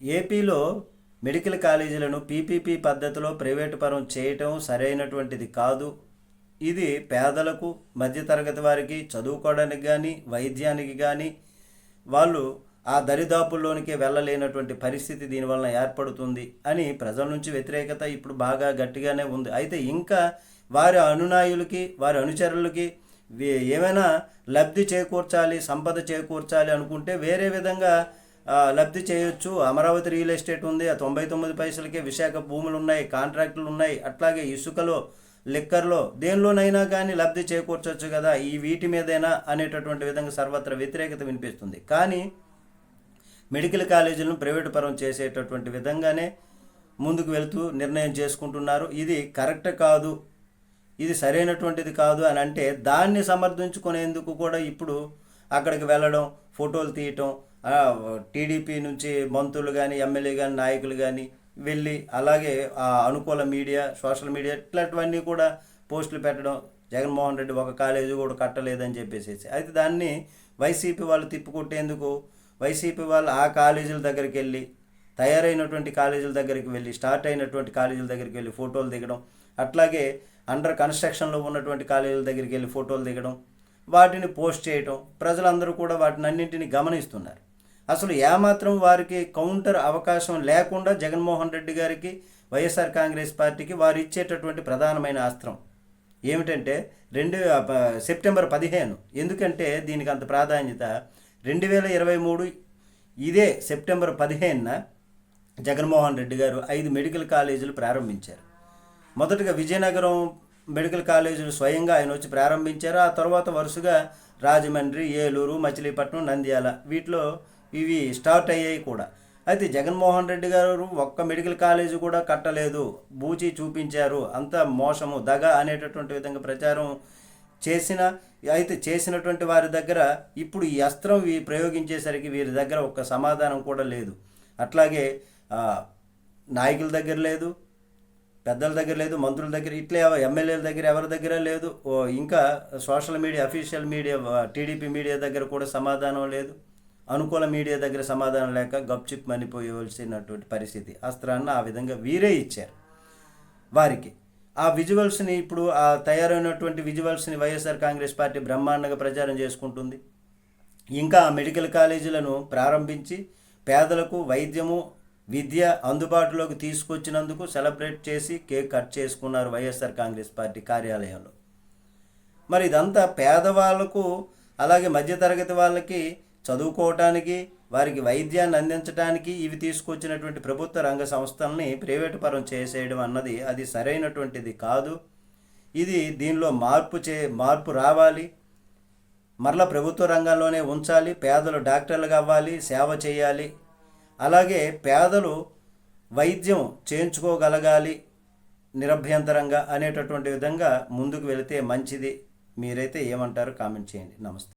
ఏపీలో మెడికల్ కాలేజీలను పీపీపీ పద్ధతిలో ప్రైవేటు పరం చేయటం సరైనటువంటిది కాదు. ఇది పేదలకు మధ్యతరగతి వారికి చదువుకోవడానికి కానీ వైద్యానికి కానీ వాళ్ళు ఆ దరిదాపుల్లోనికి వెళ్ళలేనటువంటి పరిస్థితి దీనివలన ఏర్పడుతుంది అని ప్రజల నుంచి వ్యతిరేకత ఇప్పుడు బాగా గట్టిగానే ఉంది. అయితే ఇంకా వారి అనునాయులకి వారి అనుచరులకి ఏమైనా లబ్ధి చేకూర్చాలి సంపద చేకూర్చాలి అనుకుంటే వేరే విధంగా లబ్ధి చేయొచ్చు. అమరావతి రియల్ ఎస్టేట్ ఉంది. ఆ తొంభై తొమ్మిది పైసలకే విశాఖ భూములు ఉన్నాయి కాంట్రాక్టులు ఉన్నాయి. అట్లాగే ఇసుకలో లిక్కర్లో దేనిలోనైనా కానీ లబ్ధి చేకూర్చొచ్చు కదా. ఈ వీటి మీదైనా అనేటటువంటి విధంగా సర్వత్ర వ్యతిరేకత వినిపిస్తుంది. కానీ మెడికల్ కాలేజీలను ప్రైవేటు పరం చేసేటటువంటి విధంగానే ముందుకు వెళ్తూ నిర్ణయం చేసుకుంటున్నారు. ఇది కరెక్ట్ కాదు. ఇది సరైనటువంటిది కాదు అని అంటే దాన్ని సమర్థించుకునేందుకు కూడా ఇప్పుడు అక్కడికి వెళ్ళడం ఫోటోలు తీయటం టీడీపీ నుంచి మంత్రులు కానీ ఎమ్మెల్యే కానీ నాయకులు కానీ వెళ్ళి అలాగే ఆ అనుకూల మీడియా సోషల్ మీడియా ఇట్లాంటివన్నీ కూడా పోస్టులు పెట్టడం జగన్మోహన్ రెడ్డి ఒక కాలేజీ కూడా కట్టలేదని చెప్పేసి అయితే దాన్ని వైసీపీ వాళ్ళు తిప్పుకొట్టేందుకు వైసీపీ వాళ్ళు ఆ కాలేజీల దగ్గరికి వెళ్ళి తయారైనటువంటి కాలేజీల దగ్గరికి వెళ్ళి స్టార్ట్ అయినటువంటి కాలేజీల దగ్గరికి వెళ్ళి ఫోటోలు దిగడం అట్లాగే అండర్ కన్స్ట్రక్షన్లో ఉన్నటువంటి కాలేజీల దగ్గరికి వెళ్ళి ఫోటోలు దిగడం వాటిని పోస్ట్ చేయటం ప్రజలందరూ కూడా వాటిని అన్నింటినీ గమనిస్తున్నారు. అసలు ఏమాత్రం వారికి కౌంటర్ అవకాశం లేకుండా జగన్మోహన్ రెడ్డి గారికి వైఎస్ఆర్ కాంగ్రెస్ పార్టీకి వారు ఇచ్చేటటువంటి ప్రధానమైన అస్త్రం ఏమిటంటే రెండు సెప్టెంబర్ పదిహేను. ఎందుకంటే దీనికి అంత ప్రాధాన్యత రెండు వేల ఇరవై మూడు ఇదే సెప్టెంబర్ పదిహేనున జగన్మోహన్ రెడ్డి గారు ఐదు మెడికల్ కాలేజీలు ప్రారంభించారు. మొదటగా విజయనగరం మెడికల్ కాలేజీలు స్వయంగా ఆయన వచ్చి ప్రారంభించారు. ఆ తర్వాత వరుసగా రాజమండ్రి ఏలూరు మచిలీపట్నం నంద్యాల వీటిలో ఇవి స్టార్ట్ అయ్యాయి కూడా. అయితే జగన్మోహన్ రెడ్డి గారు ఒక్క మెడికల్ కాలేజీ కూడా కట్టలేదు. బూచి చూపించారు. అంత మోసము దగ అనేటటువంటి విధంగా ప్రచారం చేసిన అయితే చేసినటువంటి వారి దగ్గర ఇప్పుడు ఈ అస్త్రం ప్రయోగించేసరికి వీరి దగ్గర ఒక్క సమాధానం కూడా లేదు. అట్లాగే నాయకుల దగ్గర లేదు పెద్దల దగ్గర లేదు మంత్రుల దగ్గర ఇట్లే ఎమ్మెల్యేల దగ్గర ఎవరి దగ్గర లేదు. ఓ ఇంకా social media official media TDP media దగ్గర కూడా సమాధానం లేదు. అనుకూల మీడియా దగ్గర సమాధానం లేక గప్చిప్ మనిపోయవలసినటువంటి పరిస్థితి. అస్త్రాన్ని ఆ విధంగా వీరే ఇచ్చారు వారికి. ఆ విజువల్స్ని ఇప్పుడు ఆ తయారైనటువంటి విజువల్స్ని వైఎస్ఆర్ కాంగ్రెస్ పార్టీ బ్రహ్మాండంగా ప్రచారం చేసుకుంటుంది. ఇంకా ఆ మెడికల్ కాలేజీలను ప్రారంభించి పేదలకు వైద్యము విద్య అందుబాటులోకి తీసుకొచ్చినందుకు సెలబ్రేట్ చేసి కేక్ కట్ చేసుకున్నారు వైఎస్ఆర్ కాంగ్రెస్ పార్టీ కార్యాలయంలో. మరి ఇదంతా పేదవాళ్ళకు అలాగే మధ్యతరగతి వాళ్ళకి చదువుకోవటానికి వారికి వైద్యాన్ని అందించడానికి ఇవి తీసుకొచ్చినటువంటి ప్రభుత్వ రంగ సంస్థల్ని ప్రైవేటు పరం చేసేయడం అన్నది అది సరైనటువంటిది కాదు. ఇది దీనిలో మార్పు చే మార్పు రావాలి. మరల ప్రభుత్వ రంగంలోనే ఉంచాలి. పేదలు డాక్టర్లుగా అవ్వాలి సేవ చేయాలి. అలాగే పేదలు వైద్యం చేయించుకోగలగాలి నిరభ్యంతరంగా అనేటటువంటి విధంగా ముందుకు వెళితే మంచిది. మీరైతే ఏమంటారు కామెంట్ చేయండి. నమస్తే.